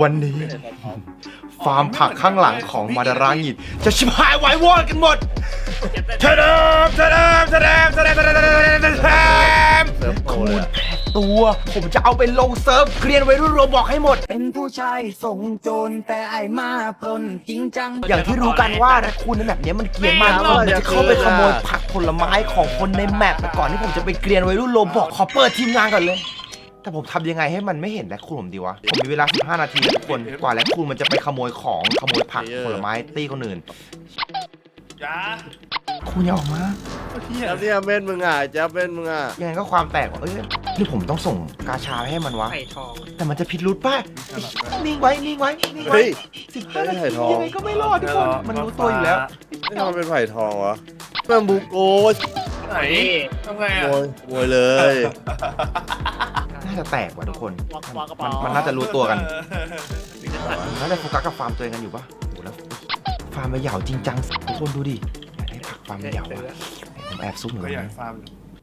วันนี้ ฟาร์มผักข้างหลังของมาดารางิดจะชิบหายไวายวอดกันหมดเทเดมเทเดมเทเดมเทเดมเทเดมเทเดมเทเดมเซิร์ฟโปรเลยอะตัว ผมจะเอาไปลงเซิร์ฟเกรียนไว้รุ่นโรบอกให้หมด เป็นผู้ชายส่งโจรแต่ไอ้มาปล้นจริงจัง อย่างที่รู้กันว่านะคุณในแมปเนี้ยมันเกรียนมากผมจะเข้าไปขโมยผักผลไม้ของคนในแมปแต่ก่อนที่ผมจะไปเกรียนไว้รุ่นโรบอกขอเปิดทีมงานก่อนเลย แต่ผมทำยังไงให้มันไม่เห็นแลคคูนผมดีวะ ผมมีเวลา 15 นาทีนะทุกคน กว่าแลคคูนมันจะไปขโมยของขโมยผักผลไม้ตีคนอื่นจ้าคุณอย่าออกมาเฮียแล้วเนี่ยเม่นมึงอะแจ๊บเม่นมึงอะยังไงก็ความแตกว่าเอ้ยนี่ผมต้องส่งกาชาไปให้มันวะไผ่ทอง แต่มันจะผิดรูทป่ะนิ่งไว้นิ่งไว้นิ่งไว้เฮ้ย สิบห้าไม่นาใช่ทีทอง ยังไงก็ไม่รอดทุกคน มันรู้ตัวอยู่แล้ว ไม่ทำไมเป็นไผ่ทองวะแม่งบุกโกยไหนทำไงโวอะยโวยเลยน่า จะแตกว่ะทุกคนวางวางกระมัเป๋านมันน่าจะรู้ตัวกันน่าจะโฟกัสกับฟาร์มตัวเองกันอยู่ปะโหแล้วฟาร์มมาเหยาวจริงจังทุกคนดูดิอยากได้ผักฟาร์มมาเหยาวอะผมแอบซุ่มอยู่ก็อยากนะฟาร์ม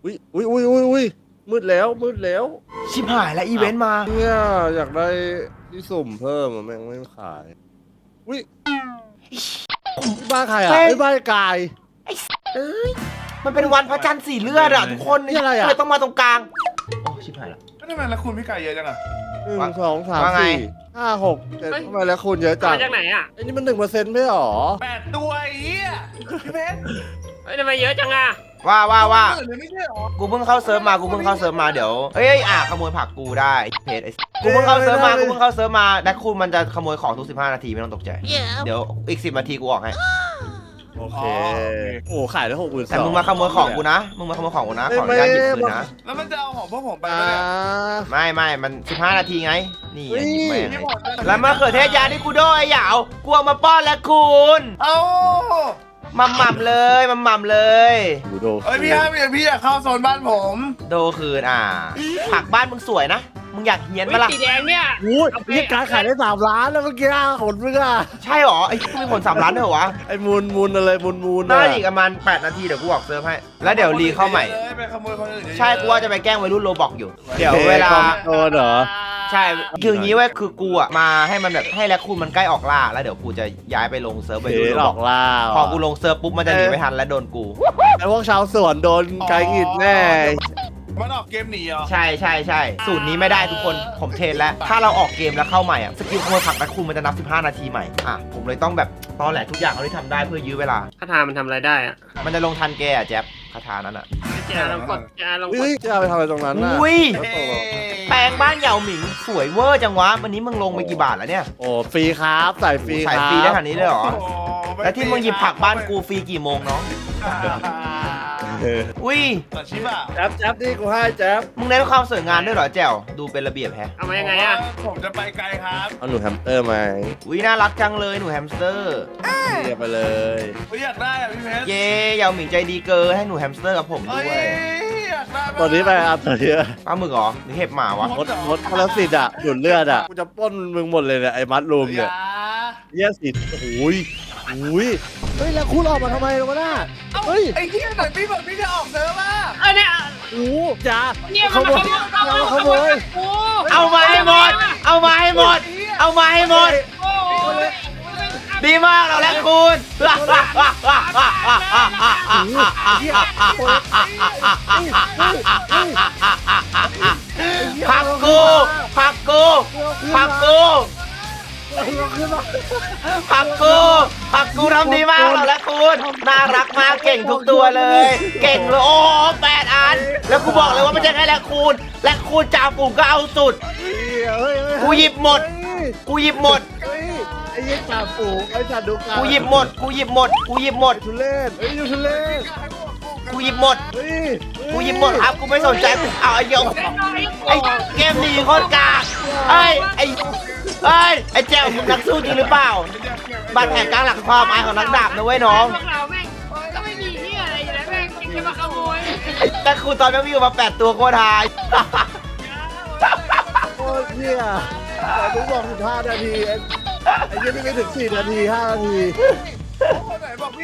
อุ้ยอุ้ยอุ้ยอุ้ยอุ้ยมืดแล้วมืดแล้วชิบหายแล้วอีเวนต์มาเนี่ยอยากได้ที่สุ่มเพิ่มอะแม่งไม่ขายอุ้ยบ้านใครอะเฮ้ยไอ้ยบ้านกายเอ้ยมันเป็นวันพระจันทร์สีเลือดอะทุกคนนี่อะไรอะก็เลยต้องมาตรงกลางโอ้ชิบ หายแล้วก็ทำไมละคุณพี่ไก่เยอะจังอะหนึ่งว่าสองสามว่าไง สี่ห้าหกเจ็ดทำไมแล้วคุณเยอะจัมางจากไหนอะไอ้นี่มันหนึ่งเปอร์เซ็นต์ไม่หรอแปดตัวไอ้เหี้ยพี่เพชรเฮ้ยทำไมเยอะจังอะว่าว่าว่าหมื่นเลยไม่ใช่หรอกูเพิ่งเข้าเซิร์ฟมากูเพิ่งเข้าเซิร์ฟมาเดี๋ยวเอ้ยอะขโมยผักกูได้เพจไอ้กูเพิ่งเข้าเซิร์ฟมากูเพิ่งเข้าเซิร์ฟมาแดกคูณมันจะขโมยของทุก15 นาทีไม่ต้องตกใจ เดี๋ยวอีก 10 นาทีกูออกให้ โอเค โอ้ขายได้หกหมื่นสองแต่มึงมาขโมยของกูนะ มึงมาขโมยของกูนะ ขออนุญาตหยิบคืนนะ แล้วมันจะเอาของพวกผมไปอ่าไหมเนี่ยไม่ไม่มัน 15 นาทีไง นี่ไงหยิบแม่งพี่เลยบอกแล้วมะเขือเทศยาที่กูโดยเหยาวกูเอามาป้อนแล้วคุณเอ้ามัมมัมเลยมัมมัมเลย บูโดเอ้ยพี่ฮะพี่พี่อยากเข้าโซนบ้านผม โดคืนอ่า ผักบ้านมึงสวยนะ มึงอยากเฮียนเฮ้ยปะล่ะสีแดงเนี่ยโอ้ยนี่การขายได้สามล้านแล้วเมื่อกี้ขนมึงอะใช่หรอไอ้กูมีผลสามล้านด้วยเหรอวะไอ้มูลมูลอะไรมูลมูลน่าจะอีกประมาณ8นาทีเดี๋ยวกูบอกเซิร์ฟให้ แล้วเดี๋ยวรีเข้าใหม่ ไปขโมยคนอื่นเยอะๆใช่กูว่าจะไปแกล้งวัยรุ่นโรบอกอยู่ เดี๋ยวเวลา โดนเหรอ ใช่คืออย่างนี้เว้ยคือกูอะมาให้มันแบบให้แลคคูนมันใกล้ออกล่า แล้วเดี๋ยวกูจะย้ายไปลงเซิร์ฟวัยเฮ้รุ่นยโรหลบออกกล่าพอกูลงเซิร์ฟปุ๊บมันจะหนีไม่ทันและโดนกู ไอ้พวกชาวสวนโดนไกด์งิดแน่ มันออกเกมหนีเหรอ ใช่ใช่ใช่สูตรนี้ไม่ได้ทุกคนผมเทรนแล้ว ถ้าเราออกเกมแล้วเข้าใหม่อะสกิลขโมยผักแลคคูนมันจะนับ 15 นาทีใหม่อะผมเลยต้องแบบตอนแหละทุกอย่างเอาที่ทำได้เพื่อยื้อเวลา คาถามันทำอะไรได้อะมันจะลงทันแกอะแจ๊บคาถานั้นอะเจ้าลองกดเจ้าลองกเฮ้ดยจะเอาไปทำอะไรตรงนั้นน่ะอุ้ยแล้วตกลงแปลงบ้านเหยาหมิงสวยเวอร์จังวะวันนี้มึงลงไปกี่บาทแล้วเนี่ยโอ้ฟรีครับใส่ฟรีคสายรับฟรีได้ขนาดนี้เลยเหรอ โอ้ไแล้วที่มึงหยิบผักบ้านกูฟรีกี่โมงน้อง เอออุ้ยตัดชิบะแจ๊บแจ๊บนี่กูให้แจ๊บมึงเน้นความสวยงามด้วยเหรอแจ๋วดูเป็นระเบียบแฮะเอามายังไงอะ ผมจะไปไกลครับเอาหนูแฮมสเตอร์ไหมอุ้ยน่ารักจังเลยหนูแฮมสเตอร์เรียกไปเลยผมอยากได้อะพี่เพชรเย้เหยาหมิงใจดีเกินให้หนูแฮมสเตอร์กับผมเอ้ด้วยยอยากได้มากตอนนี้ไปอะตอนนี้ปลาหมึกเหรอหรือเห็บหมาวะมดมดพลสิทธิ์อะดูดเลือดอะกูจะปล้นมึงหมดเลยเนี่ยไอ้มัดรูมอเนี่ยย่าเยี่ยสิทธิ์โอ้ยโอ้ยเฮ้ยแล้วคุณออกมาทำไมลงมาหน้าเอ้าเฮ้ยไอ้เหี้ยไหนพี่บอกพี่จะออกเซิร์ฟอะเออเนี่ยโอ้โหจ้าเนี่ยขมันโมมายขโมยขโมยโอ้เอามาให้หมด เอามาให้หมด เอามาให้หมดโหดีมากเราและคุณผักกูผักกูผักกู ผักกูผักกูทำดีมากเราและคุณน่ารักมากเก่งทุกตัวเลย เก่งเลยโอ้แปดอัน แล้วกูบอกเลยว่าไม่ใช่แค่และคุณและคุณจ่าฝูงก็เอาสุดเฮ้ยกูหยิบหมด กูหยิบหมด เฮ้ยไอ้ยี่จ่าฝูงไอ้จ่าดูกากูหยิบหมด กูหยิบหมด กูหยิบหมด ทุเรศเฮ้ยยูทุเรศ กูหยิบหมดเฮ้ยกูหยิบหมดครับ กูไม่สนใจกูเอาไอ้เหี้ยไอ้เกมดีโคตรกากเอ้ยไอ้เอ้ยไอ้แจ๋วมึงนักสู้จริงหรือเปล่า บาดแผลกลางหลังความอายของนักดาบนะเว้ยน้องพวกเราแม่งก็ไม่มีที่อะไรอยู่แล้วแม่งจะมาขโมยแต่ครูตอนนี้มีอยู่มาแปดตัวโคตรหายโอ้ยเนี่ยแต่ถึงบอกสิบห้านาทีไอ้ไอ้ยี่นี่ไม่ถึงสี่นาทีห้านาที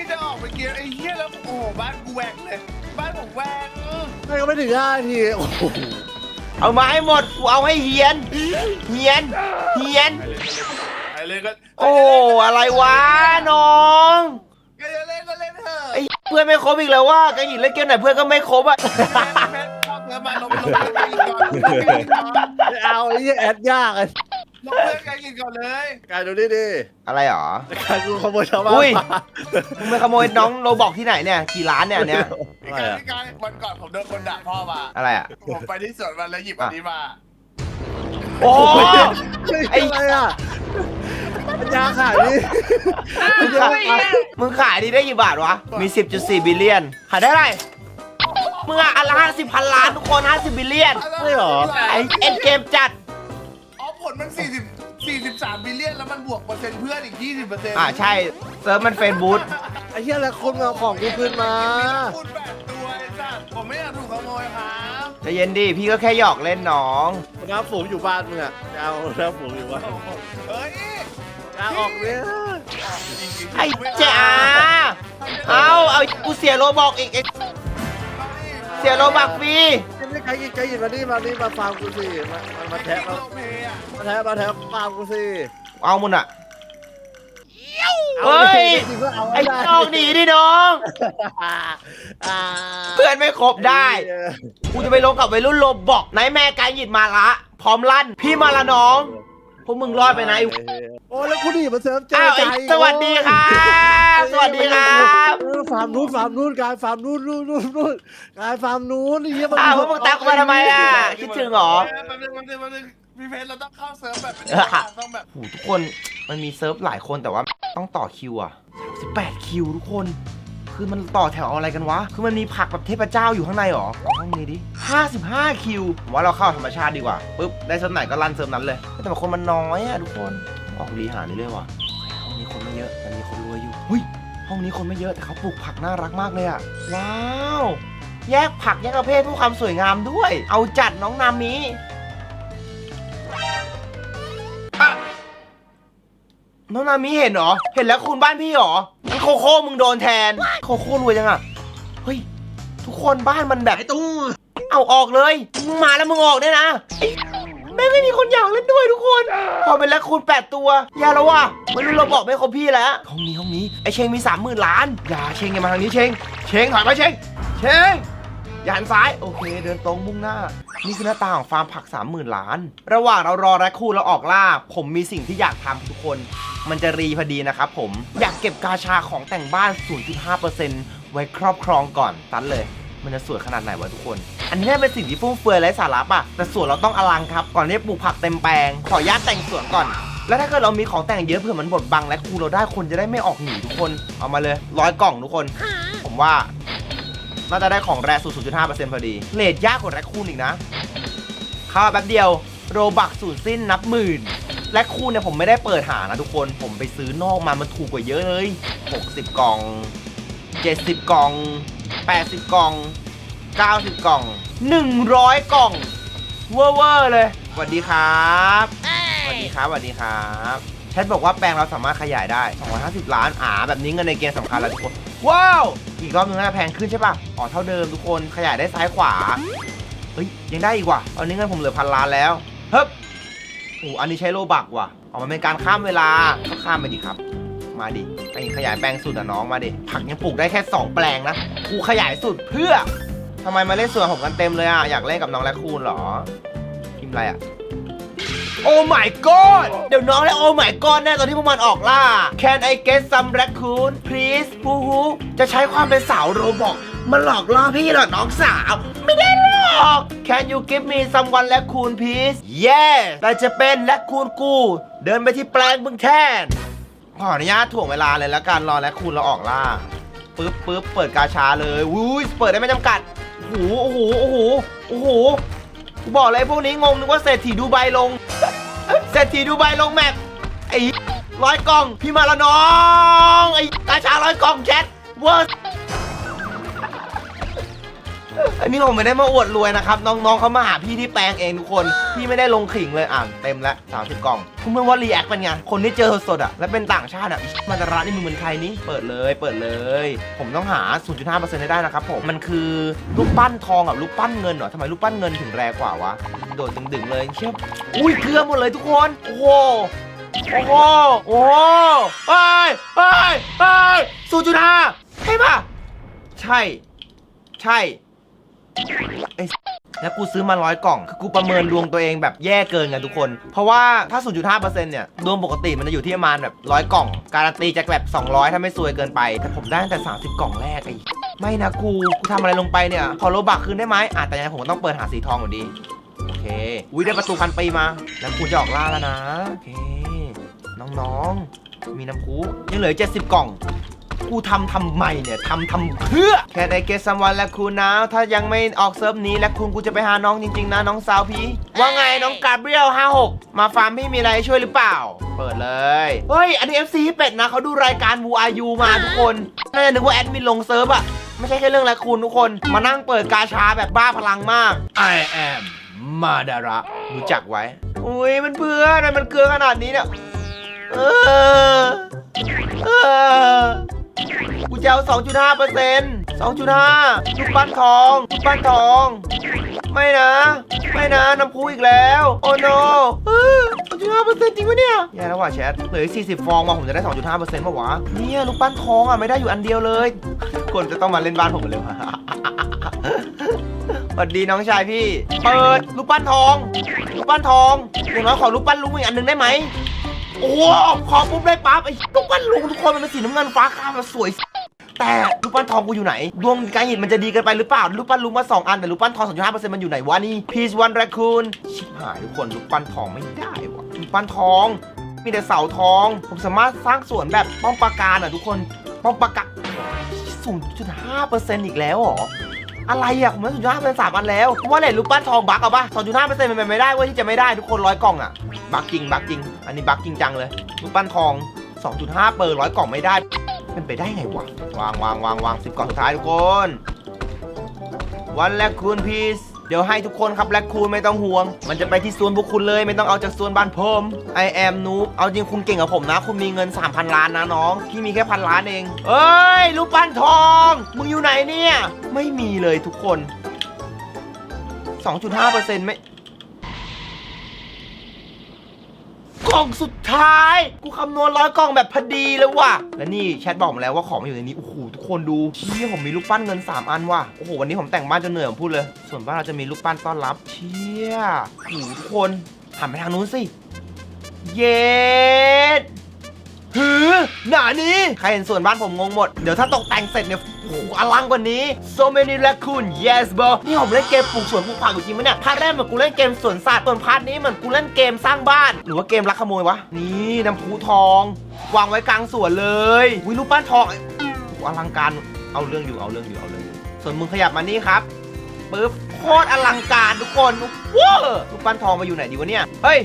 คนไหนบอกพี่จะออกไปเกียร์ไอ้เหี้ยแล้วโอ้โหบ้านกูแหวกเลย บ้านผมแหวกเออไม่ก็ไม่ถึงห้านาทีโอ้โหเอามาให้หมดกูเอาให้เฮียน เฮียน เฮียนไอ้เลยก็โอ้อะไรวะน้องก็จะเล่นก็เล่นเถอะไอ้เพื่อนไม่ครบอีกแล้วว่ากันหยินเล่นเกมไหนเพื่อนก็ไม่ครบอะเพชรเข้าเพื่อนมาลงลงเพื่อนกันก่อนลงเพื่อนกันก่อน ไม่เอาไอ้เหี้ยแอดยากเล ยลงเพื่อนกันก่อนเลยกายดูนี่ดิอะไรหรอ การกูขโมยชาวบ้านอุ้ย มามึงไปขโมยน้องโรบอกที่ไหนเนี่ยกี่ล้านเนี่ยเนี่ยพี่การพี่การวันก่อนผมโดนคนด่าพ่อมา อะไรอะ ผมไปที่สวนมันแล้วหยิบอันนี้มา โอ้ไอ้ไอ้อะไรอะปัญญาขายนี่มึงขายมึงขายดีได้กี่บาทวะ มี 10.4 บิลเลียน ขายได้ไรมึงอะอันละห้าสิบพันล้านทุกคน 50 บิลเลียน ไม่หรอ ไอเอ็นเกมจัดอ๋อผล มัน40 43บิลเลียนแล้วมันบวกเปอร์เซ็นต์เพื่อนอีก 20เปอร์เซ็นต์อ่าใช่เซิร์ฟมันเฟนบูธไอ้เหี้ยแล้วคนมาเอาของกูคืนมาพูดแบบตัวไอ้สัตว์ผมไม่อยากถูกขโมยครับใจะเย็นดิพี่ก็แค่หยอกเล่นน้อง น้ำฝูงอยู่บ้านมึงอะจะเอาน้ำฝูงอยู่บ้านเฮ้ยจะออกเนี่ยจริงๆไอ้เจ้าเอาเอากูเสียโลบอกอีกไอ้เสียโลบักฟรี ไม่ใครกินใครกินมานี่มานี่มาฟาร์มกูสิมามามาแทะมาโลเพย์อะมาแทะมาแทะฟาร์มกูสิเอามุนอะอาเฮ้ยจริงๆก็เอาไอ้ด้น้องหนีดิน้องอ่าเพื่อนไม่ครบได้ กูจะไปลงกับวัยรุ่นโลบอกไหนแม่กายหยิดมาละ พร้อมลั่น พี่มาละน้อง พวกมึงรอดไปนะไอ้โอ้แล้วกูหนีมาเสริมเจออ้าวใจไอ้สวัสดีครับ สวัสดีครับเออฟาร์มนู้นฟาร์มนู้นกายฟาร์มนู้นนู้นนู้นนู้นกายฟาร์มนู้นไอ้เหี้ยมันอ้าวพวกมึงตามกูมาทำไมอะ คิดถึงเหรอ แป๊บนึงแป๊บนึงแป๊บนึงพี่เพชรเราต้องเข้าเซิร์ฟแบบเออต้องแบบโหทุกคนมันมีเซิร์ฟหลายคนแต่ว่าต้องต่อคิวอะ18 คิวทุกคน คือมันต่อแถวเอาอะไรกันวะ คือมันมีผักแบบเทพเจ้าอยู่ข้างในหรอเอาห้องนี้ดิ 55 คิวผมว่าเราเข้าธรรมชาติดีกว่าปุ๊บได้เซิร์ฟไหนก็รันเซิร์ฟนั้นเลย แต่ว่าคนมันน้อยอะทุกคนออกรีหาเรื่อยๆว่ะห้องนี้คนไม่เยอะแต่มีคนรวยอยู่ หุ้ยห้องนี้คนไม่เยอะแต่เขาปลูกผักน่ารักมากเลยอะว้าว แยกผักแยกประเภทเพื่อความสวยงามด้วย เอาจัดน้องนามิอะน้องนามิเห็นเหรอ เห็นแล้วคุณบ้านพี่เหรอมันโคโค่มึงโดนแทน โคโค่รวยจังอะเฮ้ย ทุกคนบ้านมันแบบไอ้ตู้เอาออกเลย มึงมาแล้วมึงออกด้วยนะไอ้แม่งไม่มีคนอยากเล่นด้วยทุกคน พอเป็นแล้วคูณแปดตัว อย่าแล้วว่ะไม่รู้เราบอกไม่ครบพี่แล้วห้องนี้ห้องนี้ไอเชงมีสามหมื่นล้าน อย่าเชงอย่ามาทางนี้เชง เชงถอยมาเชง เชงอย่าหันซ้าย โอเค เดินตรงมุ่งหน้า นี่คือหน้าตาของฟาร์มผัก 30,000 ล้าน ระหว่างเรารอแรคคูนแล้วออกล่า ผมมีสิ่งที่อยากทำทุกคน มันจะรีพอดีนะครับผม อยากเก็บกาชาของแต่งบ้าน 0.5%ไว้ครอบครองก่อน ตันเลย มันจะสวยขนาดไหนวะทุกคน อันนี้เป็นสิ่งที่ฟุ่มเฟือยไร้สาระป่ะ แต่สวนเราต้องอลังครับ ก่อนที่จะปลูกผักเต็มแปลง ขออนุญาตแต่งสวนก่อน แล้วถ้าเกิดเรามีของแต่งเยอะเผื่อมันบดบังและคูเราได้คนจะได้ไม่ออกหนีทุกคน เอามาเลยร้อยกล่องทุกคน ผมว่า น่าจะได้ของแรสูตร0.5%พอดี เลทยากกว่าแรคคูนอีกนะข้าแป๊บเดียว โรบักสูตรสิ้นนับหมื่นแรคคูนเนี่ยผมไม่ได้เปิดหานะทุกคน ผมไปซื้อนอกมา มันถูกกว่าเยอะเลย 60 กล่อง 70 กล่อง 80 กล่อง 90 กล่อง 100 กล่อง เวอร์เวอร์เลยสวัสดีครับสวัสดีครับสวัสดีครับแชทบอกว่าแปลงเราสามารถขยายได้ 250 ล้านอ่าแบบนี้เงินในเกมสำคัญแล้วทุกคน ว้าว อีกรอบนึงน่าจะแพงขึ้นใช่ป่ะ อ๋อเท่าเดิมทุกคนขยายได้ซ้ายขวา เฮ้ยยังได้อีกว่ะตอนนี้เงินผมเหลือพันล้านแล้ว เฮ้ยโอ้อันนี้ใช้โลบักว่ะ ออกมาเป็นการข้ามเวลาก็ข้ามไปดิครับ มาดิไอ้ขยายแปลงสุดอะน้องมาดิ ผักยังปลูกได้แค่ 2 แปลงนะ กูขยายสุดเพื่อทำไมมาเล่นสวนผมกันเต็มเลยอะอยากเล่นกับน้องแรคคูนเหรอ พิมพ์อะไรอะโอ้ my god เดี๋ยวน้องและโอ้ my god แน่ตอนที่พวกมันออกล่า Can I get some raccoon please ฮูฮูจะใช้ความเป็นสาวโรบอกมาหลอกล่อพี่เหรอ น้องสาว ไม่ได้หรอก Can you give me someone raccoon please Yes แต่จะเป็น raccoon กู เดินไปที่แปลงมึงแทน ขออนุญาตถ่วงเวลาเลยแล้วกันรอและคุณเราออกล่าปึ๊บปึ๊บเปิดกาชาเลยวุ้ยเปิดได้ไม่จำกัดโอ้โหโอ้โหโอ้โหโอ้โหกูบอกเลยพวกนี้งงนึกว่าเศรษฐีดูใบลงเศรษฐีดูใบลงแมปไอ้ร้อยกล่องพี่มาละน้องไอ้กาชาร้อยกล่องแชทเวอร์ อันนี้ผมไม่ได้มาอวดรวยนะครับ น้องๆเขามาหาพี่ที่แปลงเองทุกคน พี่ไม่ได้ลงขิงเลยอ่านเต็มแล้ว30กล่องคุณเมื่อว่ารีแอคเป็นไงคนที่เจอสดๆอะและเป็นต่างชาติอะอิ๊ยมาตาระนี่มึงเป็นใครนี่เปิดเลยเปิดเลย ผมต้องหา 0.5%ให้ได้นะครับผมมันคือรูปปั้นทองกับรูปปั้นเงินเหรอทำไมรูปปั้นเงินถึงแรงกว่าวะโดดดึงๆเลยเชี่ยอุ้ยเกลือหมดเลยทุกคนโอ้โหโอ้โหโอ้โหเฮ้ยเฮ้ยเฮ้ย0.5ใช่ปะใช่ ใช่ แล้วกูซื้อมาร้อยกล่อง คือกูประเมินดวงตัวเองแบบแย่เกินไงทุกคน เพราะว่าถ้า 0.5%เนี่ย ดวงปกติมันจะอยู่ที่ประมาณแบบร้อยกล่อง การันตีจากแบบ 200 ถ้าไม่ซวยเกินไป แต่ผมได้ตั้งแต่ 30 กล่องแรกไอ้ไม่นะกู กูทำอะไรลงไปเนี่ย ขอโลบักคืนได้ไหมอะแต่ยังไงผมก็ต้องเปิดหาสีทองอยู่ดี โอเควิได้ประตูพันปีมา แล้วกูจะออกล่าแล้วนะ โอเค น้องๆ มีน้ำพุยังเหลือ 70 กล่อง กูทำทำไมเนี่ยทำทำเพื่อ แค่ได้เกสซัมวันและคุณนะถ้ายังไม่ออกเซิร์ฟนี้และคุณกูจะไปหาน้องจริงๆนะน้องสาวพี่ ว่าไงน้องกาเบรียล56 มาฟาร์มพี่มีอะไรให้ช่วยหรือเปล่า เปิดเลย เฮ้ย อันนี้ FC เป็ดนะเขาดูรายการ Wu Are You มาทุกคน น่าจะนึกว่าแอดมินลงเซิร์ฟอะไม่ใช่แค่เรื่องและคุณทุกคน มานั่งเปิดกาชาแบบบ้าพลังมาก I am มาดาระรู้จักไว้ อุ้ยมันเพื่อนมันเกลือขนาดนี้เนี่ย เออ เออ กูจะเอา2.5เปอร์เซ็นต์2.5ลูกปั้นทองลูกปั้นทอง ไม่นะ ไม่นะน้ำพุอีกแล้ว โอ้โน2.5เปอร์เซ็นต์จริงปะเนี่ยแย่แล้วว่ะแชทเหลืออีก40 ฟองมาผมจะได้ 2.5เปอร์เซ็นต์ป่าวะเนี่ยลูกปั้นทองอะไม่ได้อยู่อันเดียวเลยคนจะต้องมาเล่นบ้านผมเลยวะสวัสดีน้องชายพี่ เปิดลูกปั้นทอง ลูกปั้นทองอย่างน้อยขอลูกปั้นลุงอีกอันหนึ่งได้ไหม โอ้โหขอปุ๊บได้ปั๊บไอ้ลูกปั้นลุงทุกคนมันเป็นสีน้ำเงินฟ้าคามมันสวย แต่ลูกปั้นทองกูอยู่ไหน ดวงการเหินมันจะดีเกินไปหรือเปล่าลูกปั้นลุงมาสองอันแต่ลูกปั้นทองสองจุดห้าเปอร์เซ็นต์มันอยู่ไหนวะนี่ Peace One Raccoon ชิบหายทุกคนลูกปั้นทองไม่ได้วะลูกปั้นทอง มีแต่เสาทอง ผมสามารถสร้างสวนแบบป้อมปราการอะทุกคนป้อมปราการศูนย์จุดห้าเปอร์เซ็นต์อีกแล้วเหรอ อะไรอะผมได้ศูนย์จุดห้าเป็นสามอันแล้วผมว่าเลยลูกปั้นทองบักเอาปะสองจุดห้าเปอร์เซ็นต์มันเป็นไม่ได้เว้ยที่จะไม่ได้ทุกคนร้อยกล่องอะบักจริงบักจริง อันนี้บักจริงจังเลยลูกปั้นทอง2.5เปอร์ร้อยกล่องไม่ได้เป็นไปได้ไงวะวางวางวางวางสิบกล่องสุดท้ายทุกคน วันแลกคุณพีซ เดี๋ยวให้ทุกคนครับแลกคูณไม่ต้องห่วง มันจะไปที่ส่วนพวกคุณเลยไม่ต้องเอาจากส่วนบ้านผม I am noob เอาจริงคุณเก่งกับผมนะ คุณมีเงิน 3,000 ล้านนะน้องพี่มีแค่พันล้านเอง เอ้ยรูปปั้นทอง มึงอยู่ไหนเนี่ย ไม่มีเลยทุกคน 2.5%ไม่ กล่องสุดท้าย กูคำนวณร้อยกล่องแบบพอดีเลยว่ะ และนี่แชทบอกมาแล้วว่าของมันอยู่ในนี้ โอ้โหทุกคนดูเชี่ยผมมีลูกปั้นเงิน 3 อันว่ะ โอ้โหวันนี้ผมแต่งบ้านจนเหนื่อยผมพูดเลย ส่วนบ้านเราจะมีลูกปั้นต้อนรับ เชี่ยโอ้โหทุกคนหันไปทางนู้นสิ เย็ด หือหนานี้ ใครเห็นส่วนบ้านผมงงหมด เดี๋ยวถ้าตกแต่งเสร็จเนี่ยโอ้โหอลังกว่านี้ so many raccoon yes bro นี่ผมเล่นเกมปลูกสวนปลูกผักอยู่จริงไหมเนี่ยพาร์ทแรกเหมือนกูเล่นเกมสวนสัตว์ส่วนพาร์ทนี้เหมือนกูเล่นเกมสร้างบ้าน หรือว่าเกมลักขโมยวะ นี่น้ำพุทอง วางไว้กลางสวนเลยวิรูปปั้นทองโอ้โหอลังการเอาเรื่องอยู่เอาเรื่องอยู่เอาเรื่องอยู่ส่วนมึงขยับมานี่ครับปึ๊บโคตรอลังการทุกคนว้าวรูปปั้นทองมาอยู่ไหนดีวะเนี่ยเฮ้ย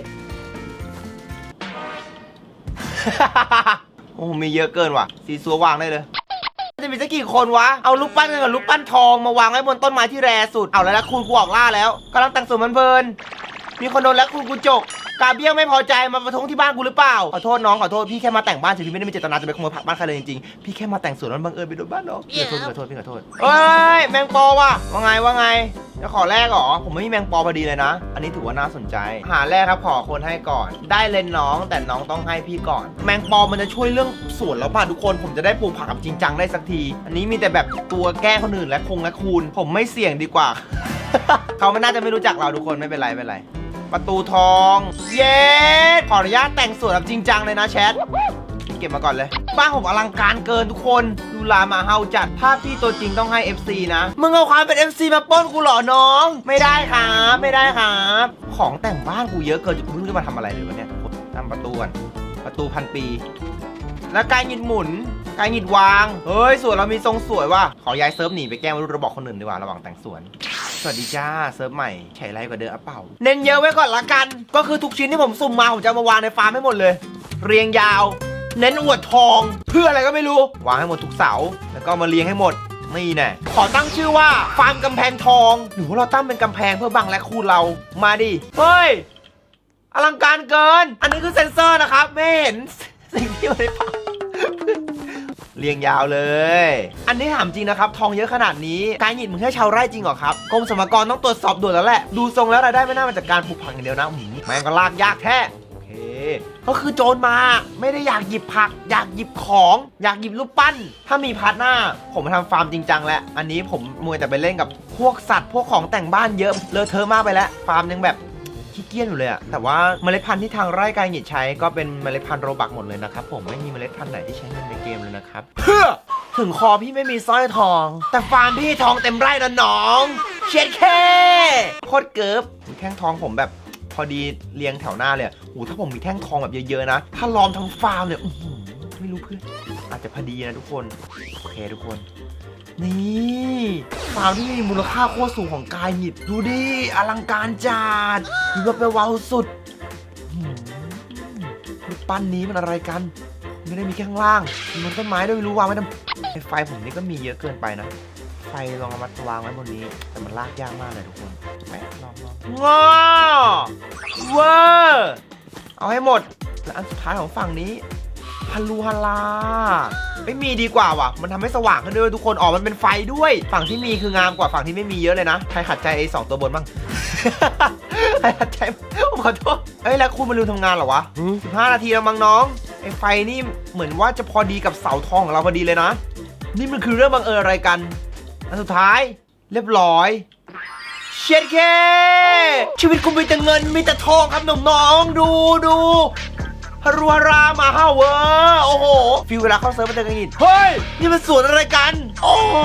โอ้ มีเยอะเกินว่ะสีสัววางได้เลย จะมีสักกี่คนวะ เอาลูกปั้นกันกับลูกปั้นทองมาวางไว้บนต้นไม้ที่แรสุด เอาแล้วแล้วคุณกูออกล่าแล้วกำลังแต่งสวนมันเพลิน มีคนโดนแล้วคุณกูจก กาเบี้ยไม่พอใจมาประท้วงที่บ้านกูหรือเปล่าขอโทษน้องขอโทษพี่แค่มาแต่งบ้านเฉยพี่ไม่ได้มีเจตนาจะไปขโมยผักบ้านใครเลยจริงๆพี่แค่มาแต่งสวนแล้วบังเอิญไปโดนบ้านน้องพี่ขอโทษพี่ขอโทษพี่ขอโทษเอ้ยแมงปอว่ะว่าไงว่าไงจะขอแรกเหรอผมไม่มีแมงปอพอดีเลยนะ อันนี้ถือว่าน่าสนใจ หาแรกครับขอคนให้ก่อน ได้เลนน้องแต่น้องต้องให้พี่ก่อน แมงปอมันจะช่วยเรื่องสวนแล้วป่ะทุกคน ผมจะได้ปลูกผักกับจริงจังได้สักที อันนี้มีแต่แบบตัวแก้คนอื่นและคงและคูณ ผมไม่เสี่ยงดีกว่า เขาไม่น่าจะไม่รู้จักเราทุกคนไม่เป็นไรไม่เป็นไร ประตูทอง เย้ขออนุญาตแต่งสวนแบบจริงจังเลยนะแชทเก็บมาก่อนเลย บ้านผมอลังการเกินทุกคน ดูลามาเฮาจัดภาพที่ตัวจริงต้องให้ FC นะ มึงเอาความเป็น FC มาป้นกูเหรอน้อง ไม่ได้ครับ ไม่ได้ครับ ของแต่งบ้านกูเยอะเกินจนกูไม่รู้จะมาทำอะไรเลยวะเนี่ยทำประตูก่อนประตูพันปี แล้วการหยิดหมุนการหยิดวาง เฮ้ยสวนเรามีทรงสวยว่ะ ขอย้ายเซิร์ฟหนีไปแกล้งวัยรุ่นระบอกคนอื่นดีกว่าระหว่างแต่งสวน วัสดีจ้าเซิร์ฟใหม่ใช้ไรกว่าเดิมอะเปล่า เน้นเยอะไว้ก่อนละกัน ก็คือทุกชิ้นที่ผมสุ่มมาผมจะมาวางในฟาร์มให้หมดเลย เรียงยาว เน้นอวดทอง เพื่ออะไรก็ไม่รู้ วางให้หมดทุกเสา แล้วก็มาเรียงให้หมดนี่แน่ขอตั้งชื่อว่าฟาร์มกำแพงทอง หรือว่าเราตั้งเป็นกำแพงเพื่อบังและคูเรา มาดิ เฮ้ย อลังการเกิน อันนี้คือเซนเซอร์นะครับ ไม่เห็นสิ่งที่อยู่ในภาพ เรียงยาวเลย อันนี้ถามจริงนะครับ ทองเยอะขนาดนี้ การหยิบมึงให้ชาวไร่จริงเหรอครับ กรมสรรพากรต้องตรวจสอบด่วนแล้วแหละ ดูทรงแล้วรายได้ไม่น่ามาจากการปลูกผักอย่างเดียวนะหืมแม่งก็ลากยากแท้โอเค ก็คือโจรมาไม่ได้อยากหยิบผัก อยากหยิบของ อยากหยิบรูปปั้น ถ้ามีพาร์ทหน้า ผมมาทำฟาร์มจริงจังแล้ว อันนี้ผมมัวแต่ไปเล่นกับพวกสัตว์ พวกของแต่งบ้านเยอะเลอะเทอะมากไปแล้ว ฟาร์มยังแบบ ขี้เกียจอยู่เลยอะแต่ว่าเมล็ดพันธุ์ที่ทางไร่กายหงิดใช้ก็เป็นเมล็ดพันธุ์โรบักหมดเลยนะครับผมไม่มีเมล็ดพันธุ์ไหนที่ใช้เงินในเกมเลยนะครับเพื่อถึงคอพี่ไม่มีสร้อยทอง แต่ฟาร์มพี่ทองเต็มไร่นะน้องเช็ดแค่โคตรเกิบแท่งทองผมแบบพอดีเรียงแถวหน้าเลยอะโอ้ถ้าผมมีแท่งทองแบบเยอะๆนะ ถ้าล้อมทั้งฟาร์มเนี่ยไม่รู้เพื่อนอาจจะพอดีนะทุกคน โอเคทุกคน นี่ฟาร์มที่มีมูลค่าโคตรสูงของกายหิบดูดิ อลังการจัดดูแบบไปว้าวสุดรูปปั้นนี้มันอะไรกัน ไม่ได้มีแค่ข้างล่างมีบนต้นไม้ด้วยไม่รู้วางไว้ทำไอ้ไฟผมนี่ก็มีเยอะเกินไปนะไฟลองเอามาวางไว้บนนี้ แต่มันลากยากมากเลยทุกคนแม่ลองลองง้อเวอร์เอาให้หมดและอันสุดท้ายของฝั่งนี้ ฮัลลูฮัลลาไม่มีดีกว่าว่ะ มันทำให้สว่างขึ้นด้วยทุกคนอ๋อมันเป็นไฟด้วย ฝั่งที่มีคืองามกว่าฝั่งที่ไม่มีเยอะเลยนะ ใครขัดใจไอ้สองตัวบนบ้างใครขัดใจผมขอโทษเอ้ยแล้วคุณมาลืมทำงานเหรอวะ15นาทีแล้วมั้งน้องไอ้ไฟนี่เหมือนว่าจะพอดีกับเสาทองของเราพอดีเลยนะ นี่มันคือเรื่องบังเอิญอะไรกันอันสุดท้ายเรียบร้อยเช็ดเคชีวิตกูมีแต่เงินมีแต่ทองครับน้องๆดูดู ฮารุฮารามาฮาเวอร์โอ้โห ฟิลเวลาเข้าเซิร์ฟมันจะกระหิดเฮ้ย นี่มันสวนอะไรกัน โอ้โห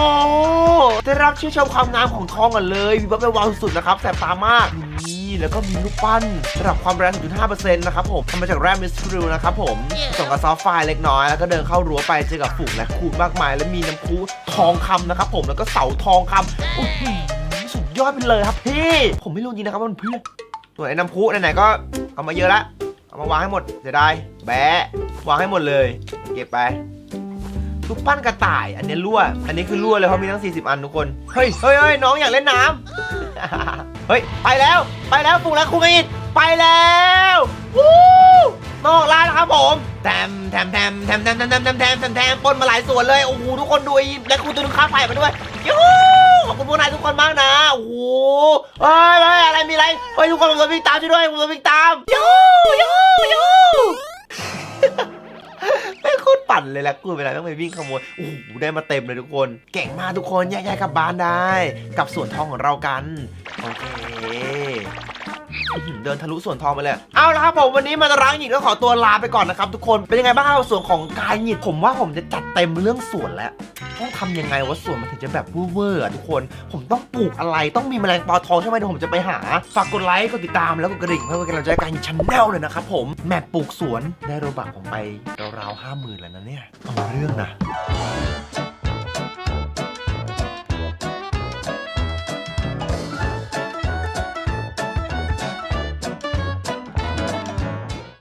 ได้รับชื่นชมความงามของทองกันเลยวิบวับไปวาวสุดๆนะครับ แสบตามากนี่แล้วก็มีรูปปั้นระดับความแรง0.5%นะครับผมทำมาจากแร่มิสทริลนะครับผมส่งกับซอฟต์ไฟล์เล็กน้อย แล้วก็เดินเข้ารั้วไปเจอกับฝูงและคูณมากมาย แล้วมีน้ำพุทองคำนะครับผมแล้วก็เสาทองคำอื้อหือสุดยอดไปเลยครับพี่ ผมไม่รู้จริงนะครับว่ามันเพื่อนส่วนไอ้น้ำพุไหนๆก็เอามาเยอะละ เอามาวางให้หมดเสียดายแบะวางให้หมดเลย เก็บไปรูปปั้นกระต่าย อันนี้รั่ว อันนี้คือรั่วเลยเพราะมีทั้ง 40 อันทุกคน เฮ้ยเฮ้ยเฮ้ยน้องอยากเล่นน้ำ เฮ้ย ไปแล้ว ไปแล้วฟุกแล้วคุณอินไปแล้ววู้นอกร้านครับผมแถมแถมแถมแถมแถมแถมแถมแถมแถมแถมปนมาหลายส่วนเลย โอ้โห ทุกคนดูไอ้และคุณตัวนึงค้าไผ่มาด้วยยู ขอบคุณพวกนายทุกคนมากนะ โอ้โหเฮ้ยเฮ้ยอะไรมีอะไรเฮ้ยทุกคนผมโดนวิ่งตามช่วยด้วยผมโดนวิ่งตามยูยูยูไม่โคตรปั่นเลยแหละกูเวลาต้องไปวิ่งขโมยโอ้โหได้มาเต็มเลยทุกคน เก่งมากทุกคนแยกย้ายกลับบ้านได้ กับสวนทองของเรากัน โอเคอื้อหือเดินทะลุสวนทองไปเลย เอาละครับผมวันนี้มาร้างหยิดก็ขอตัวลาไปก่อนนะครับทุกคน เป็นยังไงบ้างครับส่วนของกายหยิดผมว่าผมจะจัดเต็มเรื่องสวนแล้ว ต้องทำยังไงวะสวนมันถึงจะแบบเวอร์ๆอะทุกคน ผมต้องปลูกอะไรต้องมีแมลงปอทองใช่ไหมเดี๋ยวผมจะไปหา ฝากกดไลค์กดติดตามแล้วกดกระดิ่งเพื่อเป็นกำลังใจให้การชันแนลเลยนะครับผมแมปปลูกสวนได้โรบักผมไปราวๆห้าหมื่นแล้วนะเนี่ยเอาเรื่องนะ